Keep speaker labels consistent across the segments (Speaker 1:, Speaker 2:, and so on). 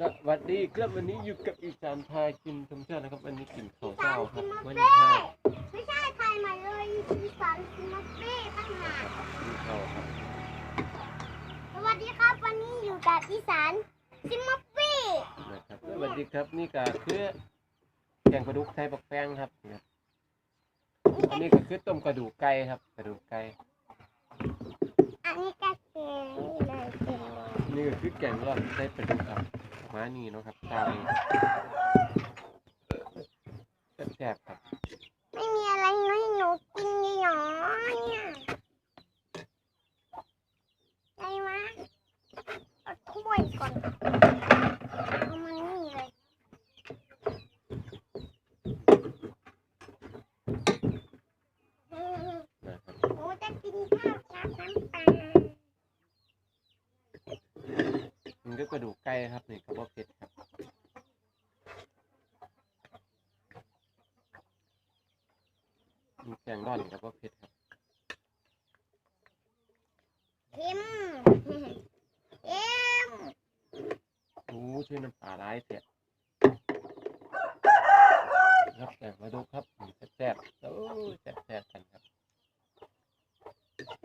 Speaker 1: สวัสดีครับวันนี้อยู่กับอีสานพากินทุกท่านนะครับวันนี้กินข้าว
Speaker 2: สา
Speaker 1: เช้ารค
Speaker 2: ซิ
Speaker 1: รับ
Speaker 2: ม
Speaker 1: วัน
Speaker 2: เป้
Speaker 1: นี้ห้า
Speaker 2: ไม่ใช่ไทยมาเลยอีสานซิมเป้ตั้งหาก
Speaker 1: กินข้าวครับ
Speaker 2: สวัสดีครับวันนี้อยู่กับอีสานซิมเป้
Speaker 1: นะครับสวัสดีครับนี่ก็คือแกงปลาดุกไทยปักแป้งครับนะครับอันนี้ก็คือต้มกระดูกไก่ครับ กระดูกไก่
Speaker 2: อันนี้ก็เก่งเลยเก่งเลย
Speaker 1: นี่ก็คือแกงร่อนไทยปลาดุกครับ มานี่เนาะครับตาเองแซ่บๆครับ
Speaker 2: ไม่มีอะไรให้หนูกินเลยเหรอเนี่ยได้ไหมเอาถ้วยก่อนเอามานี่เลย
Speaker 1: นะครับ
Speaker 2: หนูจะกินข้าวราดน้ำปลา
Speaker 1: มันก็กระดูกไก่ ครับนี่กระบอกเผ็ดครับมีแกงร่อนกระบอกเผ็ดครับ
Speaker 2: เค็มเค็ม
Speaker 1: โอ้ชื่อน้ำปลาร้ายเสียครับแกงปลาดุกครับอืมแซ่บๆโอ้ยแซ่บๆกันครับ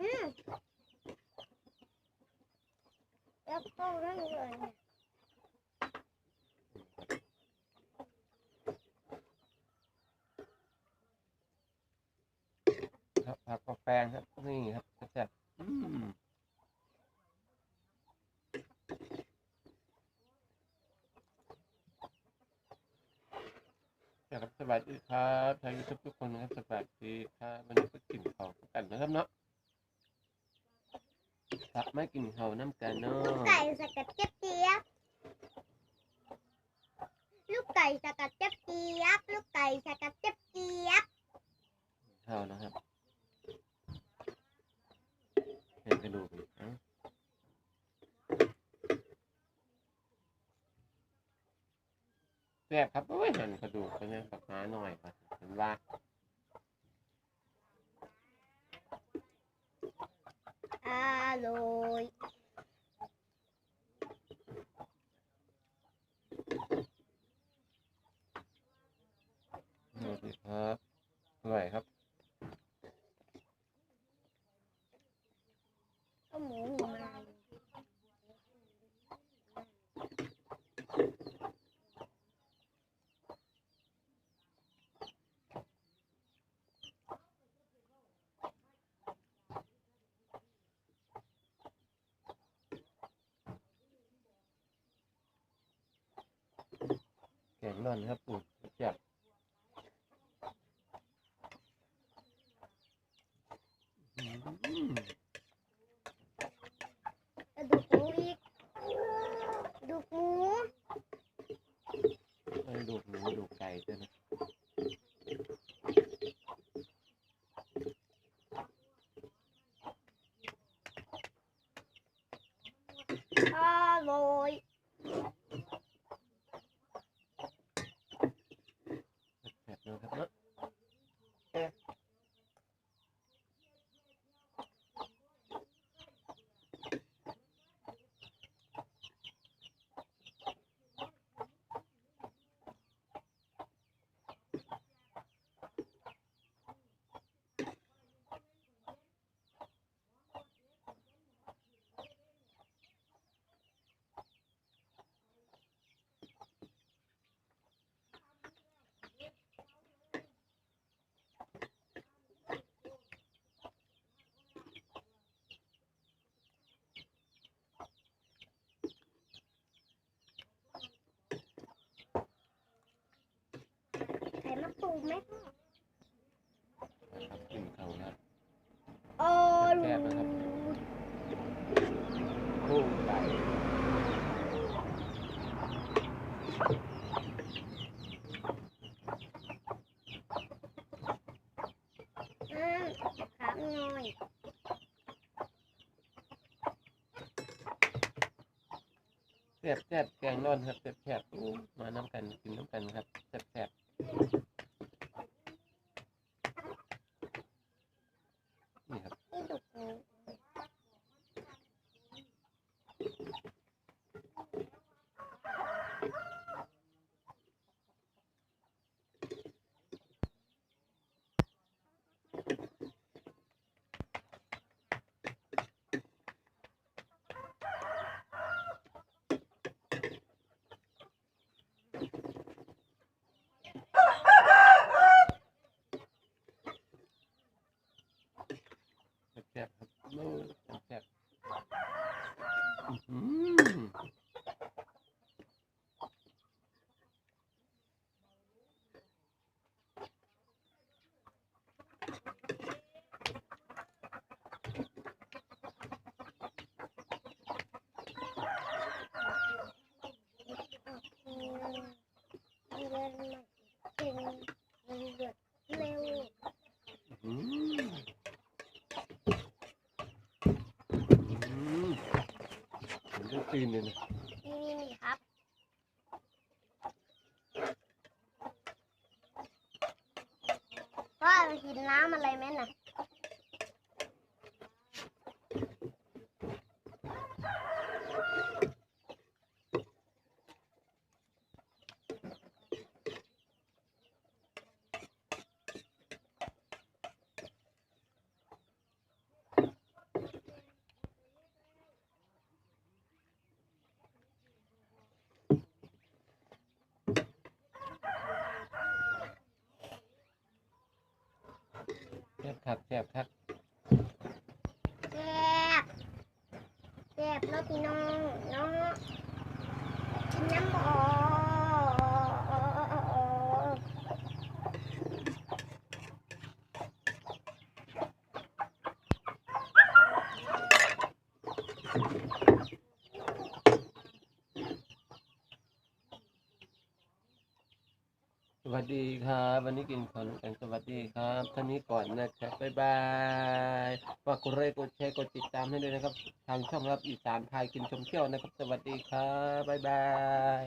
Speaker 2: อืมแล้วก็นั่นเลยเนี่ย
Speaker 1: ครับผักกาแฟงครับนี่ครับแซ่บๆอืมครับสวัสดีครับทางยูทูบทุกคนนะครับสวัสดีครับวันนี้ก็กินข้าวกันนะครับเนาะครับไม่กินข้าวน้ำกันเนาะ
Speaker 2: ลูกไก่สกัดเจี๊ยบเจี๊ยบลูกไก่สกัดเจี๊ยบเจี๊ยบลูกไก่สกัดเจี๊ยบเจี๊ยบ
Speaker 1: ข้าวนะครับเห็นกระดูกอีกเอ้า แซ่บครับโอ้ยหั่นกระดูกไปเนี่ยฝักม้าหน่อยครับเห็นว่า
Speaker 2: อร่อย
Speaker 1: สวัสดีครับอร่อยครับ
Speaker 2: ก็หมูหมูมาเลย
Speaker 1: แกงร่อนครับปู่แจกอืม
Speaker 2: กระดูกหมูอีกกระดูกหมู
Speaker 1: กระดูกหมูดูกไก่ด้วยนะ
Speaker 2: อร่อย
Speaker 1: แซ่บๆนะครับเนาะ
Speaker 2: ไข่มะตูมไหมพ่อ
Speaker 1: นะครับกินเขานะครับ
Speaker 2: อร่
Speaker 1: แซ่
Speaker 2: อบ
Speaker 1: นะครับคู่ไก่
Speaker 2: อืมครับหน่อย
Speaker 1: แซ่บแซ่บๆแกงร่อนครับแซ่บแซ่บๆอู้มาน้ำกันกินน้ำกันครับแซ่บแซ่บๆนี่ครับ
Speaker 2: นี่ดุกหมู
Speaker 1: ตีนเนี่ยนะ
Speaker 2: มีมีมีครับว่ากินน้ำอะไรไหมน่ะ
Speaker 1: แซ่บคักแซ่บคัก
Speaker 2: แซ่บแซ่บแล้วพี่น้องเนาะกินน้ำบ่ออ
Speaker 1: สวัส ดีครับ วันนี้กินขอน้ำแข็งสวัสดีครับท่านนี้ก่อนนะครับบ๊ายบายฝากกดไลค์กดแชร์กดติดตามให้ด้วยนะครับ ทางช่องรับอีสานพายกินชมเที่ยวนะครับ สวัสดีครับบ๊ายบาย